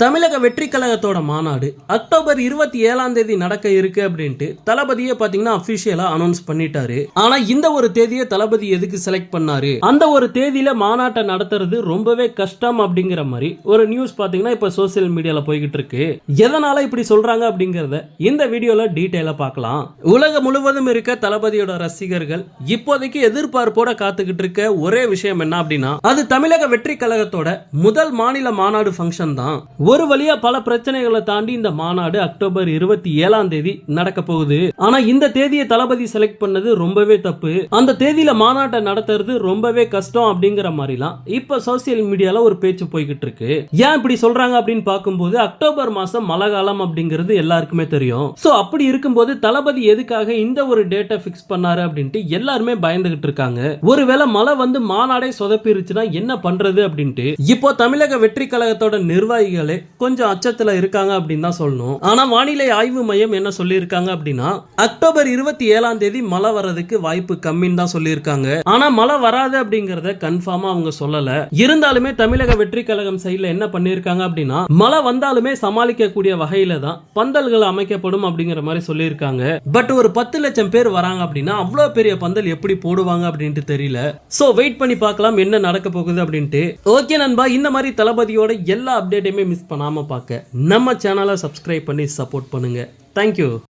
தமிழக வெற்றி கழகத்தோட மாநாடு அக்டோபர் இருபத்தி ஏழாம் தேதி நடக்க இருக்கு அப்படின்ட்டு தளபதியே பாத்தீங்கன்னா அபிஷியலா அனௌன்ஸ் பண்ணிட்டாரு. ஆனா இந்த ஒரு தேதியை தளபதி எதுக்கு செலக்ட் பண்ணாரு? அந்த ஒரு தேதியில மாநாட்டை நடத்துறது ரொம்பவே கஷ்டம் அப்படிங்கிற மாதிரி ஒரு நியூஸ் பாத்தீங்கன்னா இப்ப சோசியல் மீடியால போய்கிட்டு இருக்கு. எதனால இப்படி சொல்றாங்க அப்படிங்கறத இந்த வீடியோல டீட்டெயிலா பார்க்கலாம். உலகம் முழுவதும் இருக்க தளபதியோட ரசிகர்கள் இப்போதைக்கு எதிர்பார்ப்போட காத்துக்கிட்டு இருக்க ஒரே விஷயம் என்ன அப்படின்னா அது தமிழக வெற்றி கழகத்தோட முதல் மாநில மாநாடு ஃபங்க்ஷன் தான். ஒரு வழியா பல பிரச்சனைகளை தாண்டி இந்த மாநாடு அக்டோபர் இருபத்தி ஏழாம் தேதி நடக்க போகுது. ஆனா இந்த தேதியை தளபதி செலக்ட் பண்ணது ரொம்பவே தப்பு. அந்த தேதியில மாநாட்டை நடத்துறது ரொம்பவே கஷ்டம் அப்படிங்கிற மாதிரிலாம் இப்ப சோசியல் மீடியால ஒரு பேச்சு போய்கிட்டு இருக்கு. ஏன் இப்படி சொல்றாங்க அப்படின்னு பார்க்கும்போது அக்டோபர் மாசம் மழை காலம் அப்படிங்கிறது எல்லாருக்குமே தெரியும். சோ அப்படி இருக்கும்போது தளபதி எதுக்காக இந்த ஒரு டேட்டை பிக்ஸ் பண்ணாரு அப்படின்ட்டு எல்லாருமே பயந்துகிட்டு இருக்காங்க. ஒருவேளை மழை வந்து மாநாடே சொதப்பிருச்சுன்னா என்ன பண்றது அப்படின்ட்டு. இப்போ தமிழக வெற்றி கழகத்தோட நிர்வாகிகளே கொஞ்சம் அச்சத்துல இருக்காங்க அப்படின்னு தான் சொல்லணும். ஆனா வானிலை ஆய்வு மையம் என்ன சொல்லியிருக்காங்க அப்படின்னா அக்டோபர் இருபத்தி ஏழாம் தேதி மழை வர்றதுக்கு வாய்ப்பு கம்மின்னு தான் சொல்லியிருக்காங்க. ஆனா மழை வராது அப்படிங்கறத கன்ஃபார்மா அவங்க சொல்லல. இருந்தாலுமே தமிழக வெற்றி கழகம் சைட்ல என்ன பண்ணியிருக்காங்க அப்படின்னா மழை வந்தாலுமே சமாளிக்கக்கூடிய வகையில தான் பந்தல்கள் அமைக்கப்படும் அப்படிங்கிற மாதிரி சொல்லியிருக்காங்க. பட் ஒரு பத்து லட்சம் பேர் வராங்க அப்படின்னா அவ்வளவு பெரிய பந்தல் எப்படி போடுவாங்க அப்படின்ட்டு தெரியல. சோ வெயிட் பண்ணி பார்க்கலாம் என்ன நடக்க போகுது அப்படின்ட்டு. ஓகே நண்பா. இந்த மாதிரி தளபதியோட எல்லா அப்டேட்டையுமே மிஸ் பண்ணாம பார்க்க நம்ம சேனலை சப்ஸ்கிரைப் பண்ணி சப்போர்ட் பண்ணுங்க. தேங்க்யூ